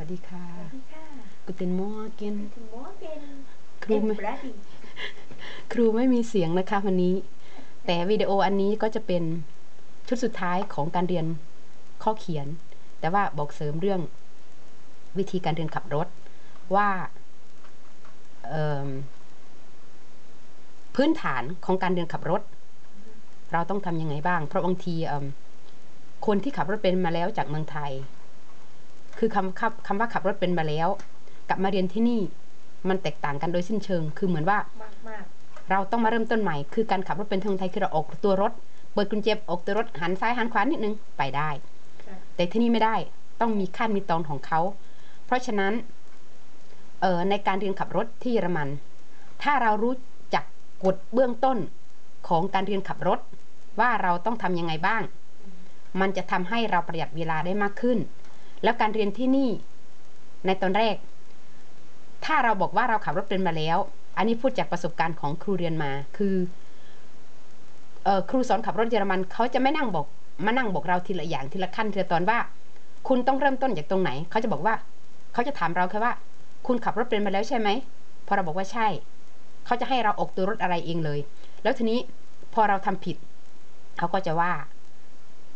วัสดีค่ะสวัสดีค่ะ Guten Morgen ถึงโมเกนครูไม่เอ็มบราดีครูไม่มีเสียงนะคะวันนี้ แต่วิดีโออันนี้ก็จะเป็นชุดสุดท้ายของการเรียนข้อเขียน แต่ว่าบอกเสริมเรื่องวิธีการเรียนขับรถว่าเอิ่มพื้นฐานของการเรียนขับรถ เราต้องทำยังไงบ้าง เพราะบางทีเอิ่มคนที่ขับรถเป็นมาแล้วจากเมืองไทย คือคำคำคำว่าขับรถเป็นมาแล้ว กลับมาเรียนที่นี่ มันแตกต่างกันโดยสิ้นเชิง คือเหมือนว่ามากมากเราต้องมาเริ่มต้นใหม่ คือการขับรถเป็นทางไทยคือเราออกตัวรถ เปิดกุญแจออกตัวรถหันซ้ายหันขวานิดนึงไปได้ๆค่ะแต่ที่นี่ไม่ได้ต้องมีขั้นมีตอนของเขา เพราะฉะนั้นเอ่อในการเรียนขับรถที่เยอรมัน ถ้าเรารู้จักกฎเบื้องต้นของการเรียนขับรถ ว่าเราต้องทำยังไงบ้าง มันจะทำให้เราประหยัดเวลาได้มากขึ้น แล้วการเรียนที่นี่ ในตอนแรก ถ้าเราบอกว่าเราขับรถเป็นมาแล้ว อันนี้พูดจากประสบการณ์ของครูเรียนมาคืออครูสอนขับรถเยอรมันเขาจะไม่นั่งบอกมานั่งบอกเราทีละอย่างทีละขั้นทีละตอนว่า คุณต้องเริ่มต้นจากตรงไหน เขาจะบอกว่า เขาจะถามเราแค่ว่า คุณขับรถเป็นมาแล้วใช่ไหมพอเราบอกว่าใช่ เขาจะให้เราออกตัวรถอะไรเองเลย แล้วทีนี้พอเราทำผิด เขาก็จะว่า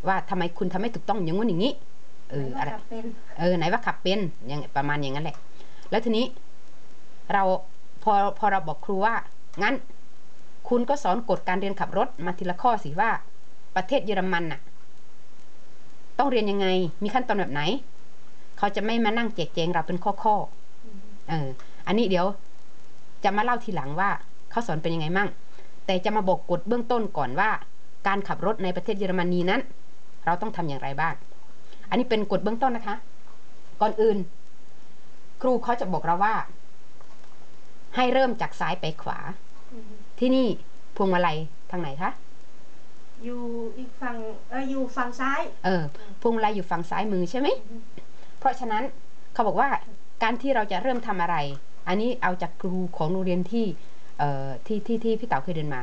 ว่าทำไมคุณทำไม่ถูกต้องอย่างงู้นอย่างนี้ เออไม่อะไรว่าจะเป็นเออไหนว่าขับเป็นอย่างประมาณอย่างนั้นแหละ แล้วทีนี้ เราพอพอเราบอกครูว่า งั้น คุณก็สอนกฎการเรียนขับรถมาทีละข้อสิว่า ประเทศเยอรมันน่ะ ต้องเรียนยังไง มีขั้นตอนแบบไหน เขาจะไม่มานั่งแจกแจงเราเป็นข้อข้อๆเออ อันนี้เดี๋ยว จะมาเล่าทีหลังว่า เขาสอนเป็นยังไงมั่ง แต่จะมาบอกกฎเบื้องต้นก่อนว่า การขับรถในประเทศเยอรมนีนั้น เราต้องทำอย่างไรบ้าง อันนี้เป็นกฎเบื้องต้นนะคะ ก่อนอื่น ครูเขาจะบอกเราว่า ให้เริ่มจากซ้ายไปขวาอืมที่นี่พวงมาลัยทางไหนคะอยู่อีกฝั่งเอออยู่ฝั่งซ้าย เออพวงมาลัยอยู่ฝั่งซ้ายมือใช่ไหมเพราะฉะนั้นเขาบอกว่าการที่เราจะเริ่มทำอะไร อันนี้เอาจากครูของโรงเรียนที่เอ่อที่ที่ที่พี่เต๋าเคยเดินมา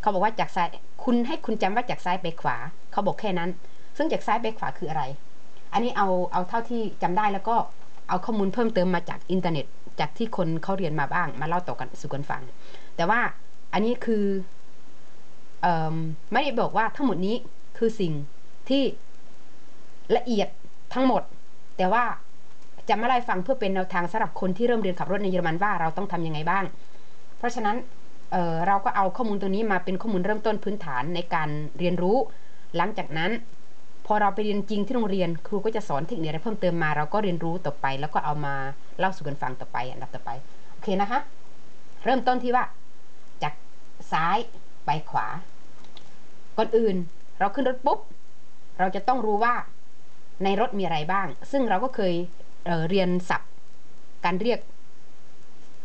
เขาบอกว่าจากซ้ายคุณให้คุณจำว่าจากซ้ายไปขวา เขาบอกแค่นั้น ซึ่งจากซ้ายไปขวาคืออะไร อันนี้เอาเอาเท่าที่จำได้แล้วก็เอาข้อมูลเพิ่มเติมมาจากอินเทอร์เน็ต จากที่คนเขาเรียนมาบ้าง มาเล่าต่อกันสู่กันฟัง แต่ว่าอันนี้คืออไม่ได้บอกว่าทั้งหมดนี้คือสิ่งที่ละเอียดทั้งหมด แต่ว่าจะมาไล่ฟังเพื่อเป็นแนวทางสำหรับคนที่เริ่มเรียนขับรถในเยอรมันว่าเราต้องทำยังไงบ้าง เพราะฉะนั้นเเราก็เอาข้อมูลตรงนี้มาเป็นข้อมูลเริ่มต้นพื้นฐานในการเรียนรู้ หลังจากนั้น พอเราไปเรียนจริงที่โรงเรียนครูก็จะสอนเทคนิคอะไรเพิ่มเติมมา เราก็เรียนรู้ต่อไป แล้วก็เอามาเล่าสู่กันฟังต่อไปอันดับต่อไปโอเคนะคะ เริ่มต้นที่ว่า จากซ้ายไปขวา ก่อนอื่น เราขึ้นรถปุ๊บเราจะต้องรู้ว่าในรถมีอะไรบ้าง ซึ่งเราก็เคยเเรียนศัพท์ การเรียก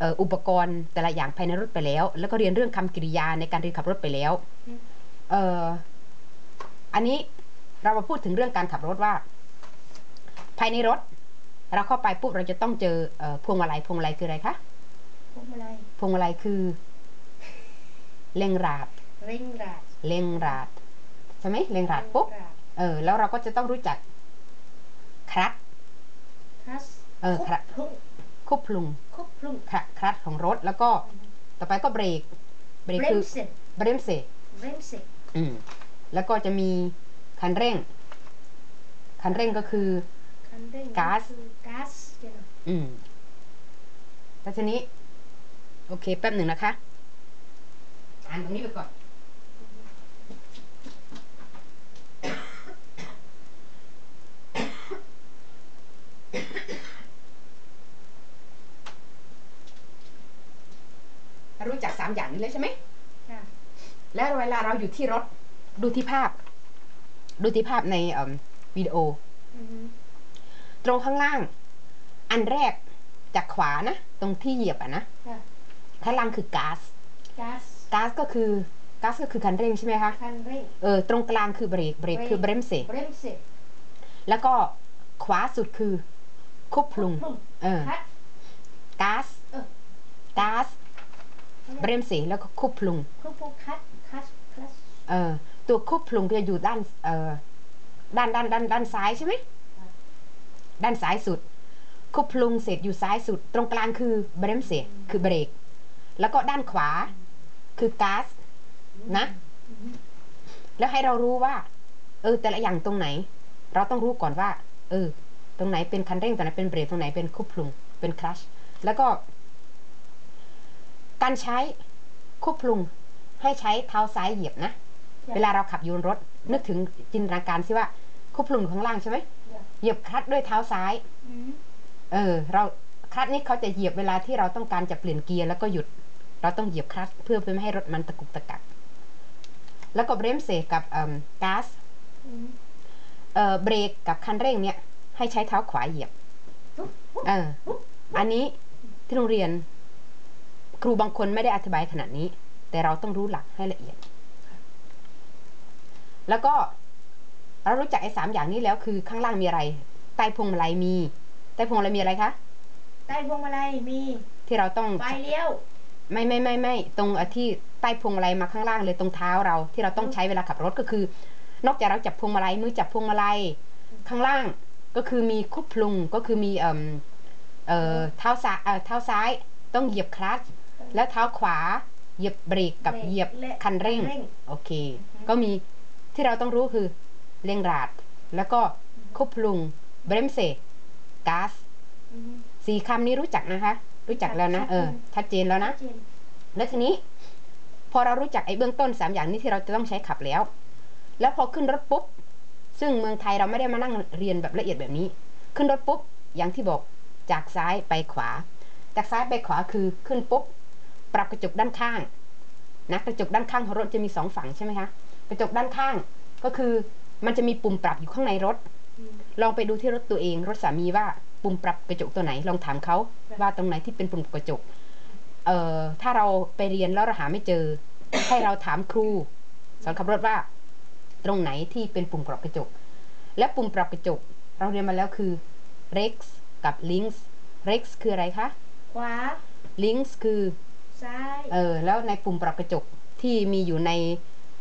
อ,อุปกรณ์แต่ละอย่างภายในรถไปแล้ว แล้วก็เรียนเรื่องคำกริยาในการเรียนขับรถไปแล้วอออันนี้ เรามาพูดถึงเรื่องการขับรถว่า ภายในรถ เราเข้าไปปุ๊บเราจะต้องเจอเอ่อพวงมาลัยพวงมาลัยคืออะไรคะพวกอะไรพวงมาลัยคือ เร่งราดเร่งรัดเร่งราดใช่ไหมเร่งราดปุ๊บเร่งรัดเออ แล้วเราก็จะต้องรู้จักคลัตช์คลัสเออคุครับบพลุ่งควบพลุงคุบพลุ่งคลัคลัตช์ของรถแล้วก็ต่อไปก็เบรกเบรกเบรคือมเซ็ตเบรมเซเบรมเซ็ตอืมแล้วก็จะมี คันเร่ง คันเร่งก็คือคันเร่งก๊าซคือก๊าซเดี๋ยวนะอืมแล้วทีนี้ โอเค แป๊บหนึ่งนะคะ อ่านตรงนี้ไปก่อน รู้จักสามอย่างนี้เลยใช่ไหมค่ะแล้วเวลาเราอยู่ที่รถ ดูที่ภาพ ดูที่ภาพในเอิ่มวิดีโออือฮึตรงข้างล่าง อันแรกจากขวานะ ตรงที่เหยียบอะนะค่ะข้างล่างคือก๊าซก๊าซก๊าซก็คือก๊าซก็คือคันเร่งใช่ไหมคะคันเร่งเออตรงกลางคือเบรกเบรกคือเบรมเซเบรมเซ็ตแล้วก็ขวาสุดคือควบพลุงพลุ่งเออคัดก๊าซเออก๊าซเบรมเซแล้วก็ควบพลุงคุบพลุ่งคัดคัดคลัสเออ ตัวควบพลุงจะอยู่ด้านเออด้านด้านด้านด้านซ้ายใช่ไหมด้านซ้ายสุดคุพลุงเสร็จอยู่ซ้ายสุด ตรงกลางคือเบรมเสียคือเบรก แล้วก็ด้านขวาคือก๊าซนะ แล้วให้เรารู้ว่า เออ แต่ละอย่างตรงไหน เราต้องรู้ก่อนว่า เออ ตรงไหนเป็นคันเร่งตรงไหนเป็นเบรกตรงไหนเป็นคุพลุงเป็นคลัชแล้วก็ การใช้คุพลุงให้ใช้เท้าซ้ายเหยียบนะ เวลาเราขับอยูบนรถ นึกถึงจินตนาการสิว่าคุพลุงอยู่ข้างล่างใช่ไหมจ้ะเหยียบคลัตช์ด้วยเท้าซ้ายอืมเออ เราคลัตช์นี่เขาจะเหยียบเวลาที่เราต้องการจะเปลี่ยนเกียร์แล้วก็หยุด เราต้องเหยียบคลัตช์เพื่อไม่ให้รถมันตะกุกตะกัก แล้วก็เบรมเซกับเอ่อก๊าซอืมเอ่อเบรกกับคันเร่งเนี่ย ให้ใช้เท้าขวาเหยียบ เออ อันนี้ที่โรงเรียน ครูบางคนไม่ได้อธิบายขนาดนี้ แต่เราต้องรู้หลักให้ละเอียด แล้วก็เรารู้จักไอ้สามอย่างนี้แล้วคือข้างล่างมีอะไร ใต้พวงมาลัยมี ใต้พวงมาลัยมีอะไรคะใต้พวงมาลัยมี ที่เราต้องไฟเลี้ยว ไม่ไม่ไม่ไม่ตรงเอ่อที่ใต้พวงมาลัยมาข้างล่างเลยตรงเท้าเราที่เราต้องใช้เวลาขับรถก็คือ นอกจากเราจับพวงมาลัยมือจับพวงมาลัยข้างล่างก็คือมีคุบพลุงก็คือมีเอ่อเอ่อเท้าซ้ายเอ่อเท้าซ้ายต้องเหยียบคลัตช์แล้วเท้าขวาเหยียบเบรกกับเบรกเหยียบและคันเร่งคันเร่ง โอเคอือฮึก็มี ที่เราต้องรู้คือเร่งราด แล้วก็คุบพลุงเบรมเซก๊าซอืมสี่คำนี้รู้จักนะคะ รู้จักแล้วนะ เออชัดเจนแล้วนะชัดเจนแล้วทีนี้ พอเรารู้จักไอ้เบื้องต้นสามอย่างนี้ที่เราจะต้องใช้ขับแล้ว แล้วพอขึ้นรถปุ๊บ ซึ่งเมืองไทยเราไม่ได้มานั่งเรียนแบบละเอียดแบบนี้ ขึ้นรถปุ๊บ อย่างที่บอก จากซ้ายไปขวา จากซ้ายไปขวาคือขึ้นปุ๊บ ปรับกระจกด้านข้าง นะ กระจกด้านข้างของรถจะมีสองฝั่งใช่ไหมคะ กระจกด้านข้าง ก็คือมันจะมีปุ่มปรับอยู่ข้างในรถอืมลองไปดูที่รถตัวเอง รถสามีว่าปุ่มปรับกระจกตัวไหน ลองถามเขาครับว่าตรงไหนที่เป็นปุ่มกระจก เอ่อถ้าเราไปเรียนแล้วเราหาไม่เจอ ให้เราถามครู สอนขับรถว่า ตรงไหนที่เป็นปุ่มปรับกระจก และปุ่มปรับกระจก เราเรียนมาแล้วคือ rex กับ links rex คืออะไรคะขวา links คือซ้ายเออแล้วในปุ่มปรับกระจกที่มีอยู่ใน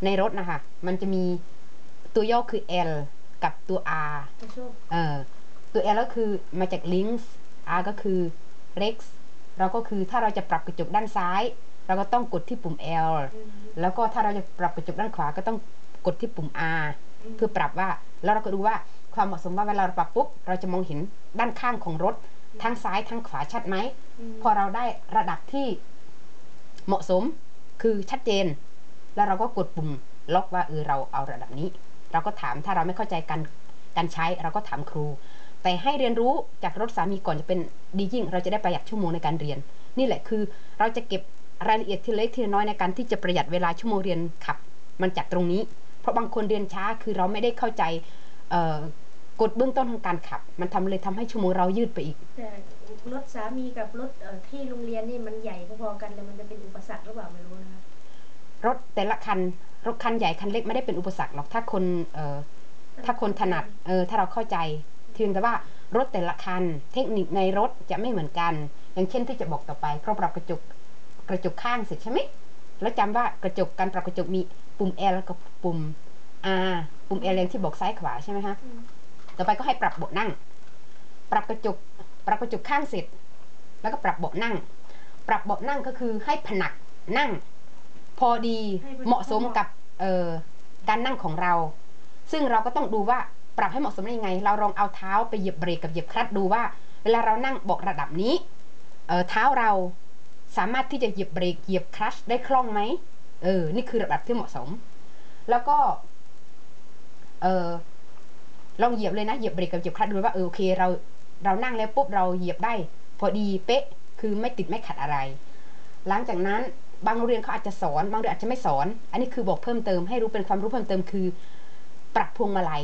ในรถนะคะมันจะมีตัวย่อคือ L กับตัว R กระโชกเออตัว L ก็คือมาจาก links R ก็คือ rex เราก็คือถ้าเราจะปรับกระจกด้านซ้าย เราก็ต้องกดที่ปุ่ม L อืมแล้วก็ถ้าเราจะปรับกระจกด้านขวาก็ต้องกดที่ปุ่ม R อืมเพื่อปรับว่าแล้วเราก็ดูว่าความเหมาะสมว่าเวลาเราปรับปุ๊บเราจะมองเห็นด้านข้างของรถทั้งซ้ายทั้งขวาชัดไหมมพอเราได้ระดับที่เหมาะสมคือชัดเจน แล้วเราก็กดปุ่มล็อกว่าเออเราเอาระดับนี้ เราก็ถามถ้าเราไม่เข้าใจการการใช้เราก็ถามครู แต่ให้เรียนรู้จากรถสามีก่อนจะเป็นดียิ่ง เราจะได้ประหยัดชั่วโมงในการเรียน นี่แหละคือเราจะเก็บรายละเอียดทีเล็กทีน้อยในการที่จะประหยัดเวลาชั่วโมงเรียนขับ มันจากตรงนี้ เพราะบางคนเรียนช้าคือเราไม่ได้เข้าใจกฎเบื้องต้นของการขับ มันทำเลยทำให้ชั่วโมงเรายืดไปอีกรถสามีกับรถที่โรงเรียนนี่มันใหญ่พอๆกันเลยมันจะเป็นอุปสรรคหรือเปล่าไม่รู้นะคะ รถแต่ละคัน รถคันใหญ่คันเล็กไม่ได้เป็นอุปสรรคหรอกถ้าคนเอ่อถ้าคนถนัดเออถ้าเราเข้าใจเพียงแต่ว่ารถแต่ละคัน เทคนิคในรถจะไม่เหมือนกัน อย่างเช่นที่จะบอกต่อไปเพราะปรับกระจกกระจกข้างเสร็จใช่ไหมแล้วจำว่ากระจกการปรับกระจกมีปุ่ม L กับปุ่ม R ปุ่ม L อย่างที่บอกซ้ายขวาใช่ไหมคะต่อไปก็ให้ปรับเบาะนั่ง ปรับกระจกปรับกระจกข้างเสร็จ แล้วก็ปรับเบาะนั่ง ปรับเบาะนั่งก็คือให้ผนักนั่ง พอดีเหมาะสมกับเออการนั่งของเรา ซึ่งเราก็ต้องดูว่าปรับให้เหมาะสมได้ยังไง เราลองเอาเท้าไปเหยียบเบรกกับเหยียบคลัตช์ดูว่า เวลาเรานั่งบาะระดับนี้เอ่อเท้าเราสามารถที่จะเหยียบเบรกเหยียบคลัตช์ได้คล่องไหมเออ นี่คือระดับที่เหมาะสม แล้วก็ เออลองเหยียบเลยนะเหยียบเบรกกับเหยียบคลัตช์ดูว่าเออโอเค เราเรานั่งแล้วปุ๊บเราเหยียบได้ พอดีเป๊ะคือไม่ติดไม่ขัดอะไร หลังจากนั้น บางโรงเรียนเขาอาจจะสอนบางโรงเรียนอาจจะไม่สอน อันนี้คือบอกเพิ่มเติมให้รู้เป็นความรู้เพิ่มเติมคือ ปรับพวงมาลัย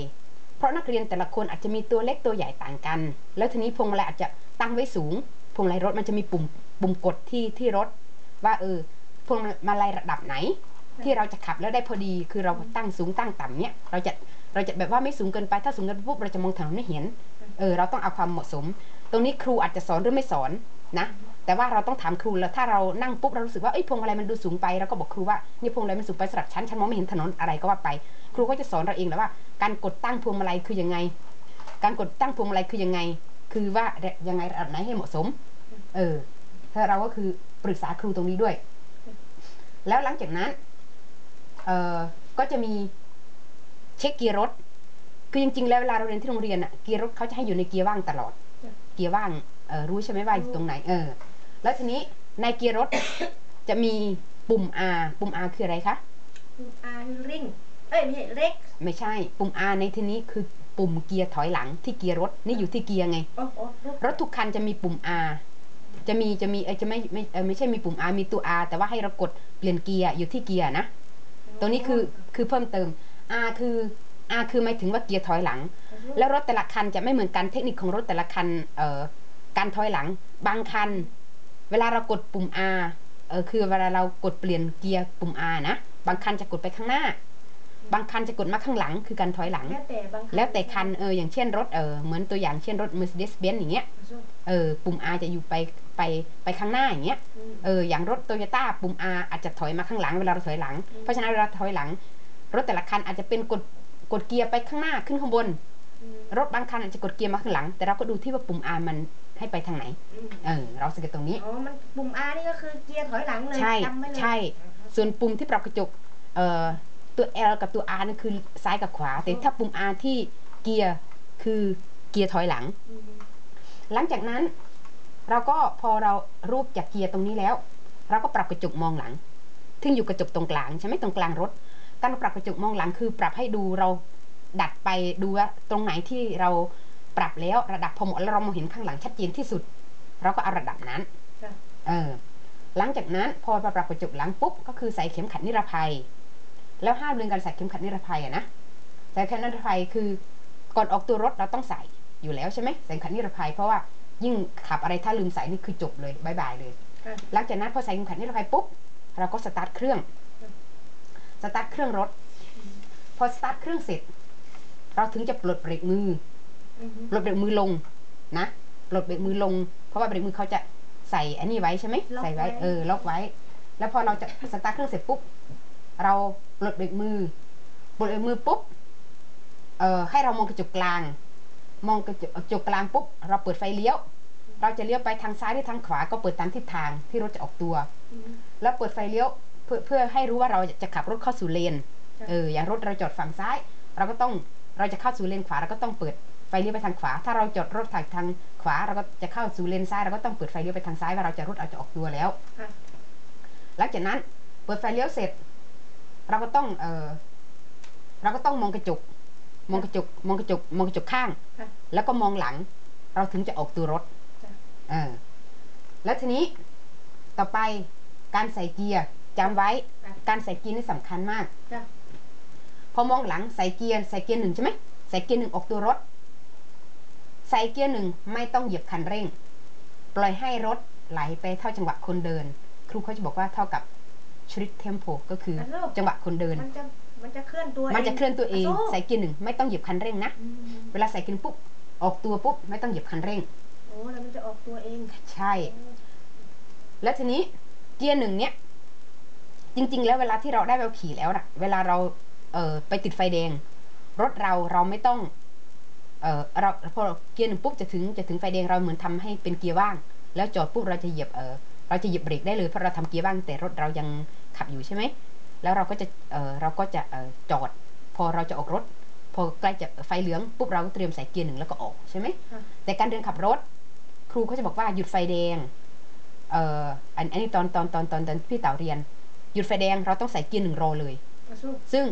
เพราะนักเรียนแต่ละคนอาจจะมีตัวเล็กตัวใหญ่ต่างกัน แล้วทีนี้พวงมาลัยอาจจะตั้งไว้สูง พวงมาลัยรถมันจะมีปุ่มปุ่มกดที่ที่รถ ว่าเออพวงมาลัยระดับไหน ที่เราจะขับแล้วได้พอดี คือเราตั้งสูงตั้งต่ำเนี้ยเราจะเราจะแบบว่าไม่สูงเกินไปถ้าสูงเกินไปปุ๊บเราจะมองถนนไม่เห็น เออเราต้องเอาความเหมาะสม ตรงนี้ครูอาจจะสอนหรือไม่สอนนะ แต่ว่าเราต้องถามครูแล้วถ้าเรานั่งปุ๊บเรารู้สึกว่าเอ้ยพวงมาลัยมันดูสูงไปเราก็บอกครูว่านี่พวงมาลัยมันสูงไปสำหรับฉันฉันมองไม่เห็นถนนอะไรก็ว่าไป ครูก็จะสอนเราเองแล้วว่า การกดตั้งพวงมาลัยคือยังไง การกดตั้งพวงมาลัยคือยังไง คือว่ายังไงระดับไหนให้เหมาะสม เออถ้าเราก็คือปรึกษาครูตรงนี้ด้วย แล้วหลังจากนั้นเออก็จะมีเช็คเกียร์รถ คือจริงๆแล้วเวลาเราเรียนที่โรงเรียนอะเกียร์รถเขาจะให้อยู่ในเกียร์ว่างตลอด เกียร์ว่างเออรู้ใช่ไหมว่าอยู่ตรงไหน เออ แล้วทีนี้ในเกียร์รถ จะมีปุ่ม R ปุ่ม R คืออะไรคะอาคือริงเอ้ยไม่ใช่เล็กไม่ใช่ ปุ่ม R ในที่นี้คือปุ่มเกียร์ถอยหลังที่เกียร์รถนี่อยู่ที่เกียร์ไง โอ้โอ้รถรถทุกคันจะมีปุ่ม R จะมีจะมีเออจะไม่ไม่เออไม่ใช่มีปุ่ม R มีตัว R แต่ว่าให้เรากดเปลี่ยนเกียร์อยู่ที่เกียร์นะตรงนี้คือคือเพิ่มเติม R คือ R คือหมายถึงว่าเกียร์ถอยหลัง แล้วรถแต่ละคันจะไม่เหมือนกันเทคนิคของรถแต่ละคันเอ่อการถอยหลัง บางคัน เวลาเรากดปุ่ม R เออคือเวลาเรากดเปลี่ยนเกียร์ปุ่ม R นะ บางคันจะกดไปข้างหน้า บางคันจะกดมาข้างหลัง คือการถอยหลัง แล้วแต่บางแล้วแต่คันเอออย่างเช่นรถเออเหมือนตัวอย่างเช่นรถ Mercedes-Benz อย่างเงี้ยเออปุ่ม R จะอยู่ไปไปไปข้างหน้าอย่างเงี้ยเอออย่างรถโตโยต้าปุ่ม R อาจจะถอยมาข้างหลังเวลาเราถอยหลัง เพราะฉะนั้นเวลาถอยหลัง รถแต่ละคันอาจจะเป็นกดกดเกียร์ไปข้างหน้าขึ้นข้างบน รถบางคันอาจจะกดเกียร์มาข้างหลัง แต่เราก็ดูที่ว่าปุ่ม R มันให้ไปทางไหน เออ เราสังเกตตรงนี้ อ๋อ มันปุ่ม R นี่ก็คือเกียร์ถอยหลังเลยใช่จำไว้เลยใช่ ส่วนปุ่มที่ปรับกระจก เอ่อ ตัว L กับตัว R นั่นคือซ้ายกับขวา แต่ถ้าปุ่ม R ที่เกียร์คือเกียร์ถอยหลังอืมหลังจากนั้น เราก็พอเรารูปจากเกียร์ตรงนี้แล้ว เราก็ปรับกระจกมองหลังซึ่งอยู่กระจกตรงกลางใช่ไหมตรงกลางรถ การปรับกระจกมองหลังคือ ปรับให้ดูเรา ดัดไปดูว่าตรงไหนที่เราปรับแล้วระดับพอเหมาะแล้วเรามองเห็นข้างหลังชัดเจนที่สุด เราก็เอาระดับนั้นค่ะเออหลังจากนั้นพอปรับกระจกหลังปุ๊บก็คือใส่เข็มขัดนิรภัย แล้วห้ามลืมการใส่เข็มขัดนิรภัยอะนะใส่เข็มขัดนิรภัยคือก่อนออกตัวรถเราต้องใส่อยู่แล้วใช่ไหมใส่เข็มขัดนิรภัยเพราะว่ายิ่งขับอะไรถ้าลืมใส่นี่คือจบเลยบายบายเลยค่ะหลังจากนั้นพอใส่เข็มขัดนิรภัยปุ๊บเราก็สตาร์ทเครื่องอืมสตาร์ทเครื่องรถ พอสตาร์ทเครื่องเสร็จ เราถึงจะปลดเบรกมืออืมปลดเบรกมือลงนะปลดเบรกมือลง เพราะว่าเบรกมือเขาจะใส่อันนี้ไว้ใช่ไหมล็อกใส่ไว้ไว้เออล็อกไว้ แล้วพอเราจะสตาร์ทเครื่องเสร็จปุ๊บเราปลดเบรกมือปลดเบรกมือปุ๊บเอ่อให้เรามองกระจกกลาง มองกระจกกระจกกลางปุ๊บเราเปิดไฟเลี้ยว เราจะเลี้ยวไปทางซ้ายหรือทางขวาก็เปิดตามทิศทางที่รถจะออกตัวอืมแล้วเปิดไฟเลี้ยวเพื่อเพื่อให้รู้ว่าเราจะขับรถเข้าสู่เลนค่ะเอออย่างรถเราจอดฝั่งซ้าย เราก็ต้อง เราจะเข้าสู่เลนขวาเราก็ต้องเปิดไฟเลี้ยวไปทางขวา ถ้าเราจอดรถทางทางขวา เราก็จะเข้าสู่เลนซ้ายเราก็ต้องเปิดไฟเลี้ยวไปทางซ้ายว่าเราจะรถเราจะออกตัวแล้วค่ะหลังจากนั้นเปิดไฟเลี้ยวเสร็จ เราก็ต้องเออเราก็ต้องมองกระจก มองกระจก มองกระจก มองกระจกข้างค่ะแล้วก็มองหลัง เราถึงจะออกตัวรถจ้ะเออแล้วทีนี้ต่อไปการใส่เกียร์จำไว้ค่ะการใส่เกียร์นี่สำคัญมากจ้ะ พอมองหลังใส่เกียร์ใส่เกียร์หนึ่งใช่ไหมใส่เกียร์หนึ่งออกตัวรถ ใส่เกียร์หนึ่งไม่ต้องเหยียบคันเร่ง ปล่อยให้รถไหลไปเท่าจังหวะคนเดิน ครูเขาจะบอกว่าเท่ากับชริตเทมโปก็คืออะลูกจังหวะคนเดิน มันจะมันจะเคลื่อนตัวมันจะเคลื่อนตัวเองะโซ่ใส่เกียร์หนึ่งไม่ต้องเหยียบคันเร่งนะอืมเวลาใส่เกียร์ปุ๊บออกตัวปุ๊บไม่ต้องเหยียบคันเร่งโอ้แล้วมันจะออกตัวเองใช่ แล้วทีนี้เกียร์หนึ่งเนี้ยจริง ๆ แล้วเวลาที่เราได้ใบขับขี่แล้วนะเวลาเรา เออไปติดไฟแดง รถเราเราไม่ต้อง เออเราพอเกียร์หนึ่งปุ๊บจะถึงจะถึงไฟแดงเราเหมือนทำให้เป็นเกียร์ว่าง แล้วจอดปุ๊บเราจะเหยียบเออเราจะเหยียบเบรกได้เลยเพราะเราทำเกียร์ว่างแต่รถเรายังขับอยู่ใช่ไหมแล้วเราก็จะเออเราก็จะเออจอด พอเราจะออกรถ พอใกล้จะไฟเหลืองปุ๊บเราก็เตรียมใส่เกียร์หนึ่งแล้วก็ออกใช่ไหมค่ะแต่การเดินขับรถ ครูเขาจะบอกว่าหยุดไฟแดงเอ่ออันอันนี้ตอนตอนตอนตอนตอนพี่เต๋าเรียนหยุดไฟแดงเราต้องใส่เกียร์หนึ่งรอเลยอะสู้ซึ่ง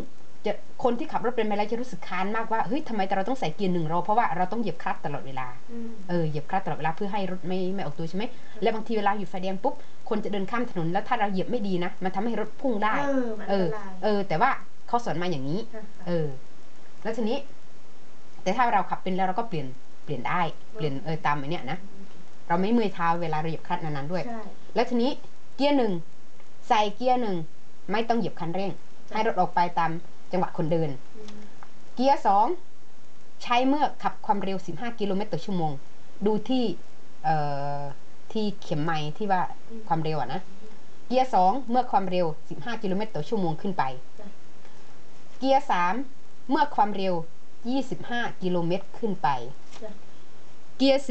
จะคนที่ขับรถเป็นไปแล้วจะรู้สึกค้านมากว่าเฮ้ยทำไมแต่เราต้องใส่เกียร์หนึ่งรอเพราะว่าเราต้องเหยียบคลัตช์ตลอดเวลาอืมเออเหยียบคลัตช์ตลอดเวลาเพื่อให้รถไม่ไม่ออกตัวใช่ไหมและบางทีเวลาหยุดไฟแดงปุ๊บคนจะเดินข้ามถนนแล้วถ้าเราเหยียบไม่ดีนะมันทำให้รถพุ่งได้ เออมันเออันอตรายเออ แต่ว่าเขาสอนมาอย่างนี้ค่ะเออ แล้วทีนี้ แต่ถ้าเราขับเป็นแล้วเราก็เปลี่ยนเปลี่ยนได้ เปลี่ยนเออตามไอ้เนี้ยนะเราไม่เมื่อยเท้าเวลาเราเหยียบคลัตช์นานๆด้วยใช่แล้วทีนี้เกียร์หนึ่งใส่เกียร์หนึ่งไม่ต้องเหยียบคันเร่ง ให้รถออกไปตาม จังหวะคนเดินอืมเกียร์สองใช้เมื่อขับความเร็ว 15 กิโลเมตรต่อชั่วโมง ดูที่เอ่อที่เข็มไม้ที่ว่าความเร็วอะนะ เกียร์สองเมื่อความเร็ว 15 กิโลเมตรต่อชั่วโมงขึ้นไปจ้ะเกียร์สามเมื่อความเร็ว 25 กิโลเมตรขึ้นไปจ้ะเกียร์สี่